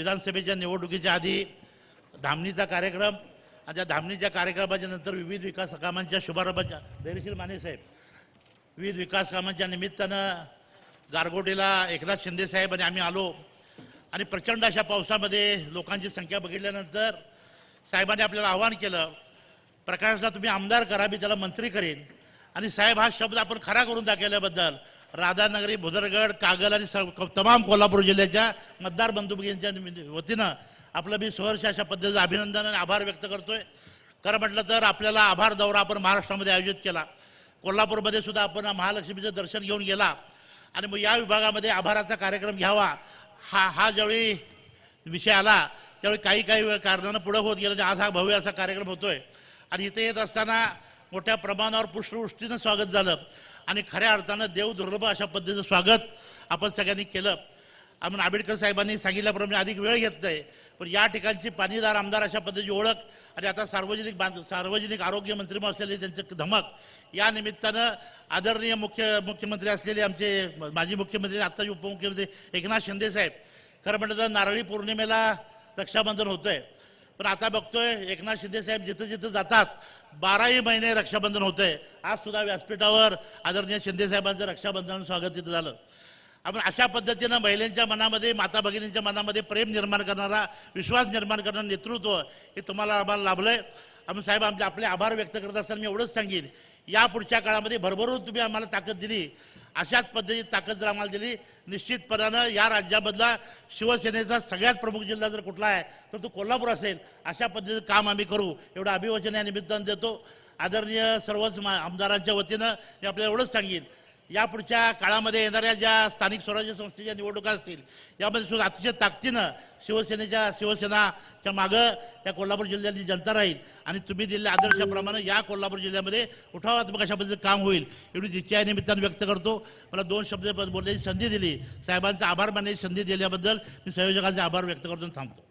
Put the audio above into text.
विधानसभेच्या निवडणुकीच्या आधी धामणीचा कार्यक्रम आणि त्या धामणीच्या कार्यक्रमाच्या नंतर विविध विकास कामांच्या शुभारंभाच्या धैर्यशील मानेसाहेब विविध विकास कामांच्या निमित्तानं गारगोटीला एकनाथ शिंदे साहेब आणि आम्ही आलो. आणि प्रचंड अशा पावसामध्ये लोकांची संख्या बघितल्यानंतर साहेबांनी आपल्याला आवाहन केलं प्रकाशला तुम्ही आमदार करा मी त्याला मंत्री करीन. आणि साहेब हा शब्द आपण खरा करून दाखवल्याबद्दल राधानगरी भुदरगड कागल आणि सर्व तमाम कोल्हापूर जिल्ह्याच्या मतदार बंधुभगिनीच्या निमित्त- वतीनं आपलं मी सहर्ष अशा पद्धतीचं अभिनंदन आणि आभार व्यक्त करतोय. खरं म्हटलं तर आपल्याला आभार दौरा आपण महाराष्ट्रामध्ये आयोजित केला. कोल्हापूरमध्ये सुद्धा आपण महालक्ष्मीचं दर्शन घेऊन गेला. आणि मग या विभागामध्ये आभाराचा कार्यक्रम घ्यावा. हा हा ज्यावेळी विषय आला त्यावेळी काही काही वेळ कारणानं पुढं होत गेलं. आणि आज हा भव्य असा कार्यक्रम होतोय. आणि इथे येत असताना मोठ्या प्रमाणावर पुष्पवृष्टीनं स्वागत झालं. आणि खऱ्या अर्थानं देव दुर्लभ अशा पद्धतीचं स्वागत आपण सगळ्यांनी केलं. आपण आंबेडकर साहेबांनी सांगितल्याप्रमाणे अधिक वेळ घेत नाही. पण या ठिकाणची पाणीदार आमदार अशा पद्धतीची ओळख आणि आता सार्वजनिक बांध सार्वजनिक आरोग्य मंत्री असलेले त्यांचं धमक या निमित्तानं आदरणीय मुख्य मुख्यमंत्री असलेले आमचे माजी मुख्यमंत्री आत्ताचे उपमुख्यमंत्री एकनाथ शिंदे साहेब खरं म्हटलं तर नारळी पौर्णिमेला रक्षाबंधन होतंय. पण आता बघतोय एकनाथ शिंदे साहेब जिथं जिथं जातात बाराही महिने रक्षाबंधन होतंय. आज सुद्धा व्यासपीठावर आदरणीय शिंदे साहेबांचं रक्षाबंधन स्वागत तिथं झालं. आपण अशा पद्धतीनं महिलांच्या मनामध्ये माता भगिनींच्या मनामध्ये प्रेम निर्माण करणारा विश्वास निर्माण करणारं नेतृत्व हे तुम्हाला आम्हाला लाभलंय. आम्ही साहेब आमचे आपले आभार व्यक्त करत असताना मी एवढंच सांगेन. या पुढच्या काळामध्ये भरभरून तुम्ही आम्हाला ताकद दिली. अशाच पद्धतीत ताकद जर आम्हाला दिली निश्चितपणानं या राज्यामधला शिवसेनेचा सगळ्यात प्रमुख जिल्हा जर कुठला आहे तर तो कोल्हापूर असेल. अशा पद्धतीचं काम आम्ही करू. एवढं अभिवचन या निमित्तानं देतो. आदरणीय सर्वच मा- आमदारांच्या वतीनं मी आपल्याला एवढंच सांगेन. या पुढच्या काळामध्ये येणाऱ्या ज्या स्थानिक स्वराज्य संस्थेच्या निवडणुका असतील यामध्ये सुद्धा अतिशय ताकदीनं शिवसेनेच्या शिवसेनाच्या मागं या कोल्हापूर जिल्ह्यातली जनता राहील. आणि तुम्ही दिलेल्या आदर्शाप्रमाणे या कोल्हापूर जिल्ह्यामध्ये उठावात्मक अशा पद्धतीचं काम होईल एवढी इच्छा या निमित्तानं व्यक्त करतो. मला दोन शब्द बोलण्याची संधी दिली. साहेबांचा आभार मानण्याची संधी दिल्याबद्दल मी संयोजकांचे आभार व्यक्त करतो थांबतो.